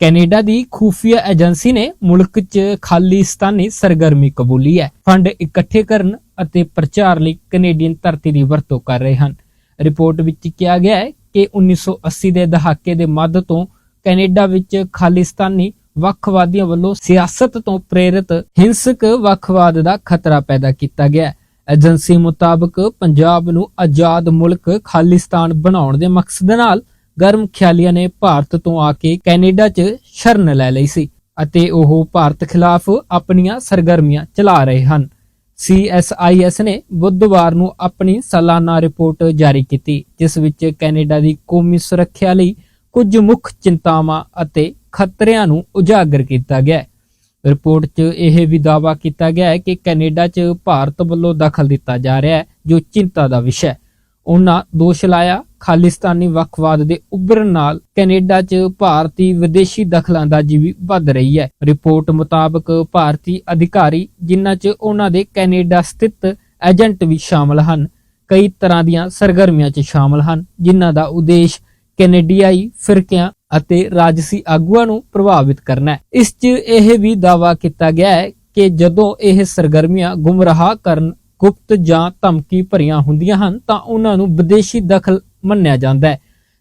Canada ਦੀ ਖੂਫੀਆ agency ਨੇ ਮੁਲਕ 'ਚ ਖਾਲਿਸਤਾਨੀ ਸਰਗਰਮੀ ਕਬੂਲੀ ਹੈ। ਫੰਡ ਇਕੱਠੇ ਕਰਨ ਅਤੇ ਪ੍ਰਚਾਰ ਲਈ ਕੈਨੇਡੀਅਨ ਧਰਤੀ ਦੀ ਵਰਤੋਂ ਕਰ ਰਹੇ ਹਨ। ਰਿਪੋਰਟ ਵਿੱਚ ਕਿਹਾ ਗਿਆ ਹੈ ਕਿ 1980 ਦੇ ਦਹਾਕੇ ਦੇ ਮੱਧ ਤੋਂ ਕੈਨੇਡਾ ਵਿੱਚ ਖਾਲਿਸਤਾਨੀ ਵੱਖਵਾਦੀਆਂ ਵੱਲੋਂ ਸਿਆਸਤ ਤੋਂ ਪ੍ਰੇਰਿਤ ਹਿੰਸਕ ਵੱਖਵਾਦ ਦਾ ਖਤਰਾ ਪੈਦਾ ਕੀਤਾ ਗਿਆ ਏਜੰਸੀ ਮੁਤਾਬਕ ਪੰਜਾਬ ਨੂੰ ਆਜ਼ਾਦ ਮੁਲਕ ਖਾਲਿਸਤਾਨ ਬਣਾਉਣ ਦੇ ਮਕਸਦ ਨਾਲ ਗਰਮ ਖਿਆਲੀਆਂ ਨੇ ਭਾਰਤ ਤੋਂ ਆ ਕੇ ਕੈਨੇਡਾ 'ਚ ਸ਼ਰਨ ਲੈ ਲਈ ਸੀ ਅਤੇ ਉਹ ਭਾਰਤ ਖਿਲਾਫ ਆਪਣੀਆਂ ਸਰਗਰਮੀਆਂ ਚਲਾ ਰਹੇ ਹਨ। CSIS ਨੇ ਬੁੱਧਵਾਰ ਨੂੰ ਆਪਣੀ ਸਾਲਾਨਾ ਰਿਪੋਰਟ ਜਾਰੀ ਕੀਤੀ, ਜਿਸ ਵਿੱਚ ਕੈਨੇਡਾ ਦੀ ਕੌਮੀ ਸੁਰੱਖਿਆ ਲਈ ਕੁਝ ਮੁੱਖ ਚਿੰਤਾਵਾਂ ਅਤੇ ਖਤਰਿਆਂ ਨੂੰ ਉਜਾਗਰ ਕੀਤਾ ਗਿਆ ਰਿਪੋਰਟ 'ਚ ਇਹ ਵੀ ਦਾਅਵਾ ਕੀਤਾ ਗਿਆ ਹੈ ਕਿ ਕੈਨੇਡਾ 'ਚ ਭਾਰਤ ਵੱਲੋਂ ਦਖਲ ਦਿੱਤਾ ਜਾ ਰਿਹਾ ਹੈ, ਜੋ ਚਿੰਤਾ ਦਾ ਵਿਸ਼ਾ ਹੈ। ਉਹਨਾਂ ਦੋਸ਼ ਲਾਇਆ ਖਾਲਿਸਤਾਨੀ ਵੱਖਵਾਦ ਦੇ ਉੱਭਰਨ ਨਾਲ ਕੈਨੇਡਾ 'ਚ ਭਾਰਤੀ ਵਿਦੇਸ਼ੀ ਦਖਲਅੰਦਾਜ਼ੀ ਵੀ ਵੱਧ ਰਹੀ ਹੈ। ਰਿਪੋਰਟ ਮੁਤਾਬਕ ਭਾਰਤੀ ਅਧਿਕਾਰੀ, ਜਿਨ੍ਹਾਂ 'ਚ ਉਹਨਾਂ ਦੇ ਕੈਨੇਡਾ ਸਥਿਤ ਏਜੰਟ ਵੀ ਸ਼ਾਮਲ ਹਨ, ਕਈ ਤਰ੍ਹਾਂ ਦੀਆਂ ਸਰਗਰਮੀਆਂ 'ਚ ਸ਼ਾਮਲ ਹਨ, ਜਿਨ੍ਹਾਂ ਦਾ ਉਦੇਸ਼ ਕੈਨੇਡੀਆਈ ਫਿਰਕਿਆਂ ਅਤੇ ਰਾਜਸੀ ਆਗੂਆਂ ਨੂੰ ਪ੍ਰਭਾਵਿਤ ਕਰਨਾ ਹੈ। ਇਸ 'ਚ ਇਹ ਵੀ ਦਾਅਵਾ ਕੀਤਾ ਗਿਆ ਹੈ ਕਿ ਜਦੋਂ ਇਹ ਸਰਗਰਮੀਆਂ ਗੁੰਮਰਾਹ ਕਰਨ ਗੁਪਤ ਜਾਂ ਧਮਕੀ ਭਰੀਆਂ ਹੁੰਦੀਆਂ ਹਨ, ਤਾਂ ਉਹਨਾਂ ਨੂੰ ਵਿਦੇਸ਼ੀ ਦਖਲ ਮੰਨਿਆ ਜਾਂਦਾ ਹੈ।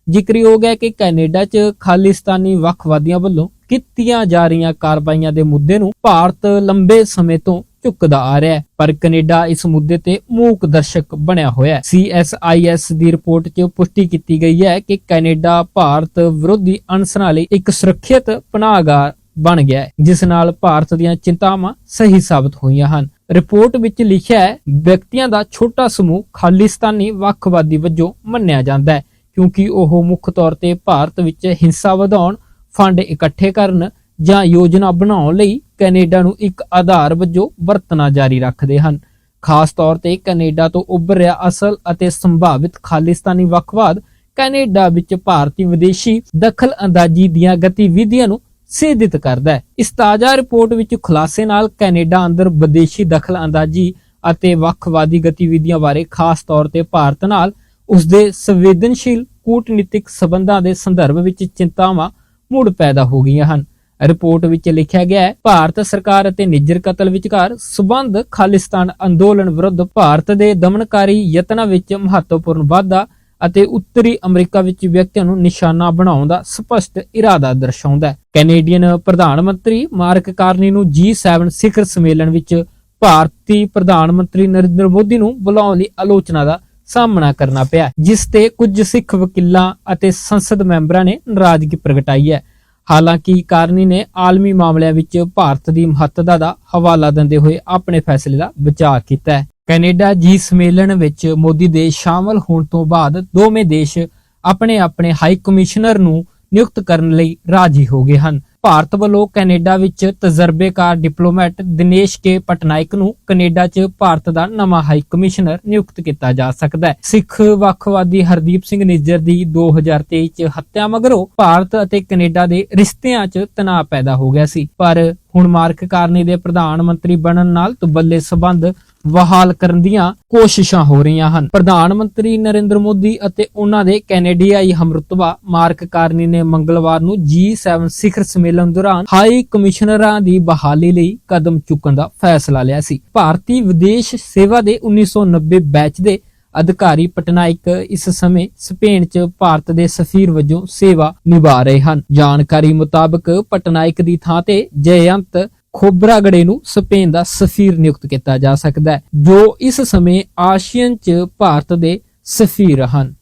ਜ਼ਿਕਰਯੋਗ ਹੈ ਕਿ ਕੈਨੇਡਾ 'ਚ ਖਾਲਿਸਤਾਨੀ ਵੱਖਵਾਦੀਆਂ ਵੱਲੋਂ ਕੀਤੀਆਂ ਜਾ ਰਹੀਆਂ ਕਾਰਵਾਈਆਂ ਦੇ ਮੁੱਦੇ ਨੂੰ ਭਾਰਤ ਲੰਬੇ ਸਮੇਂ ਤੋਂ ਝੁਕਦਾ ਆ ਰਿਹਾ ਹੈ। ਪਰ ਕੈਨੇਡਾ ਇਸ ਮੁੱਦੇ ਤੇ ਮੂਕ ਦਰਸ਼ਕ ਬਣਿਆ ਹੋਇਆ ਹੈ। CSIS ਦੀ ਰਿਪੋਰਟ 'ਚ ਪੁਸ਼ਟੀ ਕੀਤੀ ਗਈ ਹੈ ਕਿ ਕੈਨੇਡਾ ਭਾਰਤ ਵਿਰੋਧੀ ਅਨਸਰਾਂ ਲਈ ਇੱਕ ਸੁਰੱਖਿਅਤ ਪਨਾਹਗਾਰ ਬਣ ਗਿਆ ਹੈ, ਜਿਸ ਨਾਲ ਭਾਰਤ ਦੀਆਂ ਚਿੰਤਾਵਾਂ ਸਹੀ ਸਾਬਤ ਹੋਈਆਂ ਹਨ। ਰਿਪੋਰਟ ਵਿੱਚ ਲਿਖਿਆ ਹੈ, ਵਿਅਕਤੀਆਂ ਦਾ ਛੋਟਾ ਸਮੂਹ ਖਾਲਿਸਤਾਨੀ ਵੱਖਵਾਦੀ ਵਜੋਂ ਮੰਨਿਆ ਜਾਂਦਾ ਹੈ, ਕਿਉਂਕਿ ਉਹ ਮੁੱਖ ਤੌਰ ਤੇ ਭਾਰਤ ਵਿੱਚ ਹਿੰਸਾ ਵਧਾਉਣ, ਫੰਡ ਇਕੱਠੇ ਕਰਨ ਜਾਂ ਯੋਜਨਾ ਬਣਾਉਣ ਲਈ ਕੈਨੇਡਾ ਨੂੰ ਇੱਕ ਆਧਾਰ ਵਜੋਂ ਵਰਤਣਾ ਜਾਰੀ ਰੱਖਦੇ ਹਨ। ਖਾਸ ਤੌਰ ਤੇ ਕੈਨੇਡਾ ਤੋਂ ਉੱਭਰ ਰਿਹਾ ਅਸਲ ਅਤੇ ਸੰਭਾਵਿਤ ਖਾਲਿਸਤਾਨੀ ਵੱਖਵਾਦ ਕੈਨੇਡਾ ਵਿੱਚ ਭਾਰਤੀ ਵਿਦੇਸ਼ੀ ਦਖਲ ਅੰਦਾਜ਼ੀ ਦੀਆਂ ਗਤੀਵਿਧੀਆਂ ਨੂੰ ਸਿੱਧਿਤ ਕਰਦਾ ਹੈ। ਇਸ ਤਾਜ਼ਾ ਰਿਪੋਰਟ ਵਿੱਚ ਖੁਲਾਸੇ ਨਾਲ ਕੈਨੇਡਾ ਅੰਦਰ ਵਿਦੇਸ਼ੀ ਦਖਲ ਅੰਦਾਜ਼ੀ ਅਤੇ ਵੱਖਵਾਦੀ ਗਤੀਵਿਧੀਆਂ ਬਾਰੇ ਖਾਸ ਤੌਰ ਤੇ ਭਾਰਤ ਨਾਲ ਉਸ ਦੇ ਸੰਵੇਦਨਸ਼ੀਲ ਕੂਟਨੀਤਿਕ ਸਬੰਧਾਂ ਦੇ ਸੰਦਰਭ ਵਿੱਚ ਚਿੰਤਾਵਾਂ ਮੁੜ ਪੈਦਾ ਹੋ ਗਈਆਂ ਹਨ। ਰਿਪੋਰਟ ਵਿੱਚ ਲਿਖਿਆ ਗਿਆ ਹੈ, ਭਾਰਤ ਸਰਕਾਰ ਅਤੇ ਨਿੱਜਰ ਕਤਲ ਵਿਚਕਾਰ ਸਬੰਧ ਖਾਲਿਸਤਾਨ ਅੰਦੋਲਨ ਵਿਰੁੱਧ ਭਾਰਤ ਦੇ ਦਮਨਕਾਰੀ ਯਤਨਾਂ ਵਿੱਚ ਮਹੱਤਵਪੂਰਨ ਵਾਧਾ ਅਤੇ ਉੱਤਰੀ ਅਮਰੀਕਾ ਵਿੱਚ ਵਿਅਕਤੀਆਂ ਨੂੰ ਨਿਸ਼ਾਨਾ ਬਣਾਉਣ ਦਾ ਸਪਸ਼ਟ ਇਰਾਦਾ ਦਰਸਾਉਂਦਾ ਹੈ। ਕੈਨੇਡੀਅਨ ਪ੍ਰਧਾਨ ਮੰਤਰੀ ਮਾਰਕ ਕਾਰਨੀ ਨੂੰ G7 ਸਿਖਰ ਸੰਮੇਲਨ ਵਿੱਚ ਭਾਰਤੀ ਪ੍ਰਧਾਨ ਮੰਤਰੀ ਨਰਿੰਦਰ ਮੋਦੀ ਨੂੰ ਬੁਲਾਉਣ ਲਈ ਆਲੋਚਨਾ ਦਾ ਸਾਹਮਣਾ ਕਰਨਾ ਪਿਆ ਜਿਸ ਤੇ ਕੁਝ ਸਿੱਖ ਵਕੀਲਾਂ ਅਤੇ ਸੰਸਦ ਮੈਂਬਰਾਂ ਨੇ ਨਾਰਾਜ਼ਗੀ ਪ੍ਰਗਟਾਈ ਹੈ। ਹਾਲਾਂਕਿ ਕਾਰਨੀ ਨੇ ਆਲਮੀ ਮਾਮਲਿਆਂ ਵਿੱਚ ਭਾਰਤ ਦੀ ਮਹੱਤਤਾ ਦਾ ਹਵਾਲਾ ਦਿੰਦੇ ਹੋਏ ਆਪਣੇ ਫੈਸਲੇ ਦਾ ਬਚਾਅ ਕੀਤਾ ਹੈ। ਕੈਨੇਡਾ ਜੀ ਸੰਮੇਲਨ ਵਿੱਚ ਮੋਦੀ ਦੇ ਸ਼ਾਮਲ ਹੋਣ ਤੋਂ ਬਾਅਦ ਦੋਵੇਂ ਦੇਸ਼ ਆਪਣੇ ਆਪਣੇ ਹਾਈ ਕਮਿਸ਼ਨਰ ਨੂੰ ਨਿਯੁਕਤ ਕਰਨ ਲਈ ਰਾਜੀ ਹੋ ਗਏ ਹਨ। ਭਾਰਤ ਵੱਲੋਂ ਕੈਨੇਡਾ ਵਿੱਚ ਤਜਰਬੇਕਾਰ ਡਿਪਲੋਮੈਟ ਦਿਨੇਸ਼ ਕੇ ਪਟਨਾਇਕ ਨੂੰ ਕੈਨੇਡਾ 'ਚ ਭਾਰਤ ਦਾ ਨਵਾਂ ਹਾਈ ਕਮਿਸ਼ਨਰ ਨਿਯੁਕਤ ਕੀਤਾ ਜਾ ਸਕਦਾ ਹੈ। ਸਿੱਖ ਵੱਖਵਾਦੀ ਹਰਦੀਪ ਸਿੰਘ ਨਿੱਜਰ ਦੀ 2023 'ਚ ਹੱਤਿਆ ਮਗਰੋਂ ਭਾਰਤ ਅਤੇ ਕੈਨੇਡਾ ਦੇ ਰਿਸ਼ਤਿਆਂ 'ਚ ਤਣਾਅ ਪੈਦਾ ਹੋ ਗਿਆ ਸੀ। ਪਰ ਹੁਣ ਮਾਰਕ ਕਾਰਨੀ ਦੇ ਪ੍ਰਧਾਨ ਮੰਤਰੀ ਬਣਨ ਨਾਲ ਤਬੱਲੇ ਸਬੰਧ ਬਹਾਲ ਕਰਨ ਦੀਆਂ ਕੋਸ਼ਿਸ਼ਾਂ ਹੋ ਰਹੀਆਂ ਹਨ। ਪ੍ਰਧਾਨ ਮੰਤਰੀ ਨਰਿੰਦਰ ਮੋਦੀ ਅਤੇ ਉਹਨਾਂ ਦੇ ਕੈਨੇਡੀਆਈ ਹਮਰਤਬਾ ਮਾਰਕ ਕਾਰਨੀ ਨੇ ਮੰਗਲਵਾਰ ਨੂੰ G7 ਸਿਖਰ ਸੰਮੇਲਨ ਦੌਰਾਨ ਹਾਈ ਕਮਿਸ਼ਨਰਾਂ ਦੀ ਬਹਾਲੀ ਲਈ ਕਦਮ ਚੁੱਕਣ ਦਾ ਫੈਸਲਾ ਲਿਆ ਸੀ। ਭਾਰਤੀ ਵਿਦੇਸ਼ ਸੇਵਾ ਦੇ 1990 ਬੈਚ ਦੇ ਅਧਿਕਾਰੀ ਪਟਨਾਇਕ ਇਸ ਸਮੇਂ ਸਪੇਨ 'ਚ ਭਾਰਤ ਦੇ ਸਫੀਰ ਵਜੋਂ ਸੇਵਾ ਨਿਭਾ ਰਹੇ ਹਨ। ਜਾਣਕਾਰੀ ਮੁਤਾਬਕ ਪਟਨਾਇਕ ਦੀ ਥਾਂ ਤੇ ਜਯੰਤ ਖੋਬਰਾਗੜੇ ਨੂੰ ਸਪੇਨ ਦਾ ਸਫੀਰ ਨਿਯੁਕਤ ਕੀਤਾ ਜਾ ਸਕਦਾ ਹੈ, ਜੋ ਇਸ ਸਮੇਂ ਆਸੀਅਨ 'ਚ ਭਾਰਤ ਦੇ ਸਫੀਰ ਹਨ।